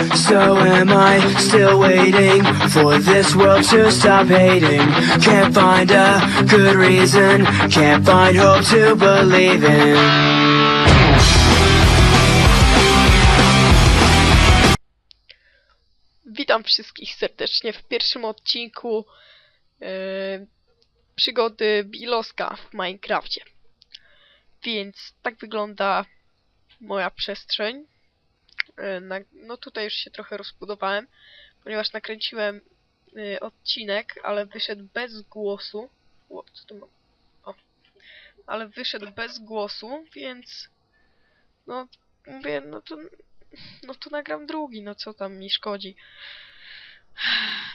So am I still waiting for this world to stop hating? Can't find a good reason, can't find hope to believe in. Witam wszystkich serdecznie w pierwszym odcinku e, przygody Biloska w Minecrafcie. Więc tak wygląda moja przestrzeń. Na, no tutaj już się trochę rozbudowałem, ponieważ nakręciłem e, odcinek, ale wyszedł bez głosu. O, co tu mam? O. Ale wyszedł bez głosu, więc no mówię, no to no to nagram drugi, no co tam mi szkodzi.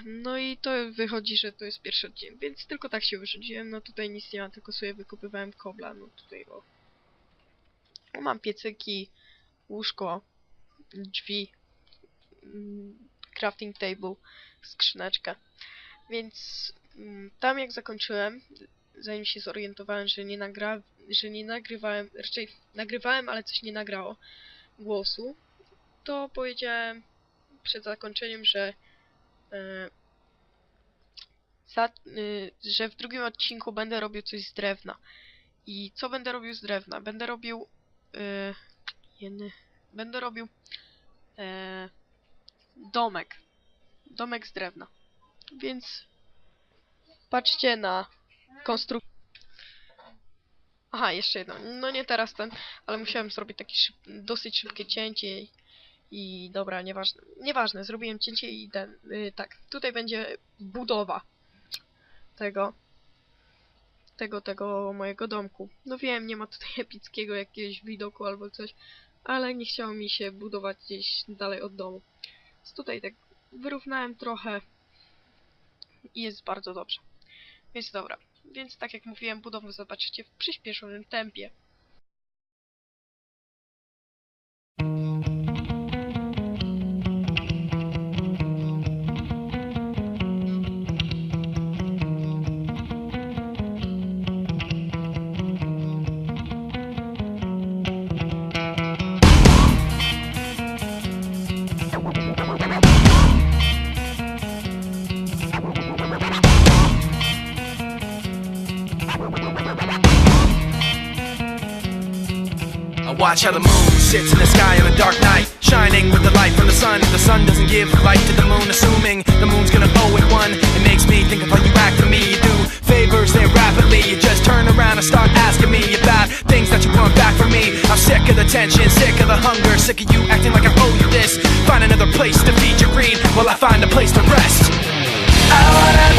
No i to wychodzi, że to jest pierwszy odcinek, więc tylko tak się wyrzuciłem, no tutaj nic nie ma, tylko sobie wykopywałem kobla, no tutaj o. No, mam piecyki, łóżko, drzwi, mm, crafting table, skrzyneczkę. Więc mm, tam jak zakończyłem, zanim się zorientowałem, że nie nagra, że nie nagrywałem, raczej nagrywałem, ale coś nie nagrało głosu, to powiedziałem przed zakończeniem, że e, za, y, że w drugim odcinku będę robił coś z drewna. I co będę robił z drewna? Będę robił y, jeny, będę robił e, domek. Domek z drewna. Więc patrzcie na konstrukcję. Aha, jeszcze jedno. No nie teraz ten, ale musiałem zrobić takie szyb dosyć szybkie cięcie i, i dobra, nieważne. Nieważne, zrobiłem cięcie i ten, y, tak, tutaj będzie budowa tego, tego, tego mojego domku. No wiem, nie ma tutaj epickiego jakiegoś widoku albo coś, ale nie chciało mi się budować gdzieś dalej od domu. Więc tutaj tak wyrównałem trochę i jest bardzo dobrze. Więc dobra, więc tak jak mówiłem, budowę zobaczycie w przyspieszonym tempie. Watch how the moon sits in the sky on a dark night, shining with the light from the sun. The sun doesn't give light to the moon, assuming the moon's gonna owe it one. It makes me think of how you act for me. You do favors there rapidly. You just turn around and start asking me about things that you want back from me. I'm sick of the tension, sick of the hunger, sick of you acting like I owe you this. Find another place to feed your greed while I find a place to rest. I wanna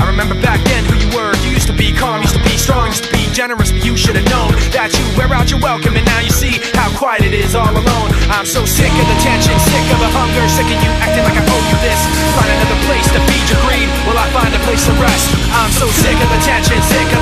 I remember back then who you were. You used to be calm, used to be strong, used to be generous, but you should have known that you wear out your welcome, and now you see how quiet it is all alone. I'm so sick of the tension, sick of the hunger, sick of you acting like I owe you this. Find another place to feed your greed, while I find a place to rest. I'm so sick of the tension, sick of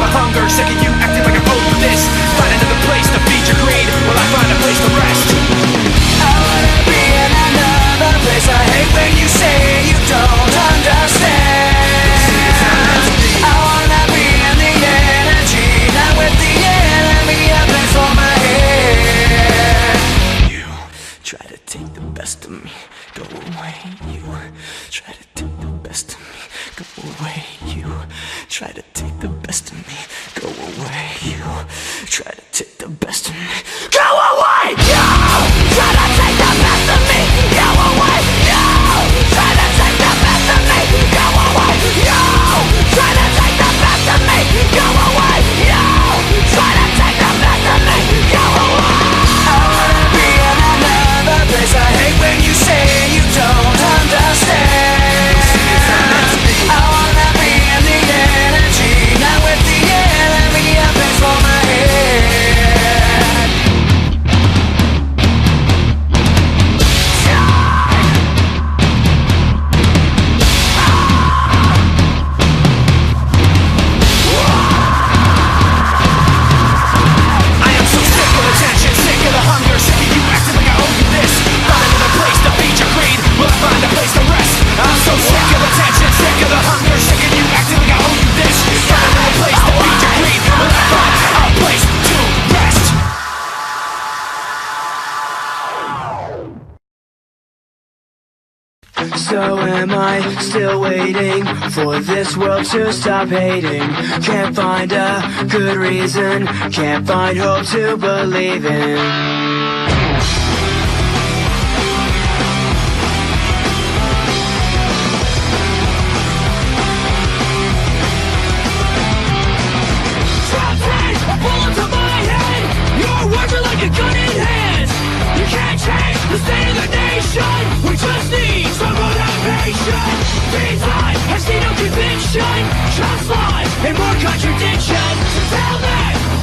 of me, go away. You try to So am I still waiting for this world to stop hating? Can't find a good reason, can't find hope to believe in. Motivation. These lies, I see no conviction. Just lies and more contradiction. So tell me,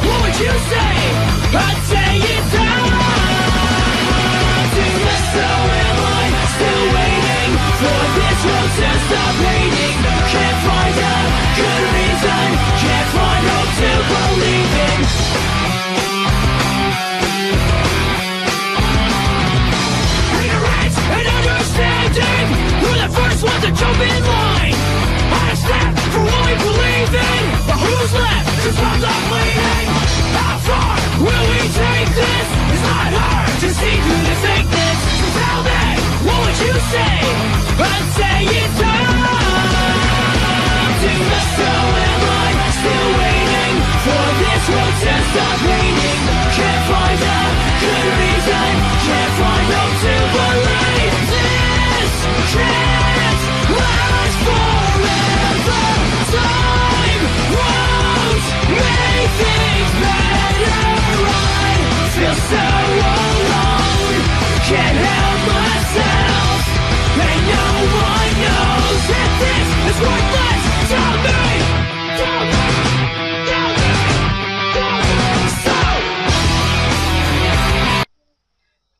what would you say?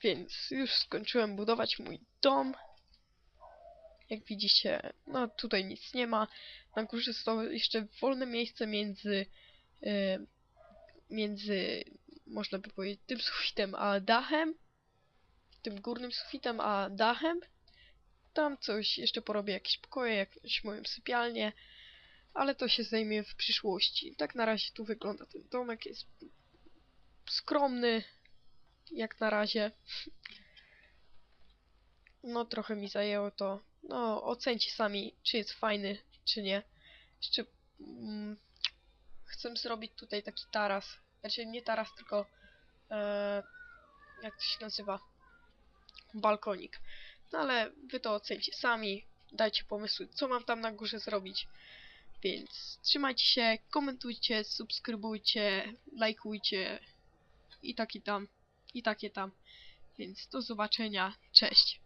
Więc już skończyłem budować mój dom. Jak widzicie, no tutaj nic nie ma. Na górze jest to jeszcze wolne miejsce między, e, między, można by powiedzieć, tym sufitem a dachem. Tym górnym sufitem a dachem. Tam coś jeszcze porobię, jakieś pokoje, jakąś moją sypialnię. Ale to się zajmie w przyszłości. Tak na razie tu wygląda ten domek. Jest skromny, jak na razie. No, trochę mi zajęło to. No, ocencie sami, czy jest fajny, czy nie. Jeszcze mm, chcę zrobić tutaj taki taras. Znaczy, nie taras, tylko e, jak to się nazywa? Balkonik. No, ale wy to ocencie sami. Dajcie pomysły, co mam tam na górze zrobić. Więc trzymajcie się, komentujcie, subskrybujcie, lajkujcie i taki tam, i takie tam. Więc do zobaczenia, cześć.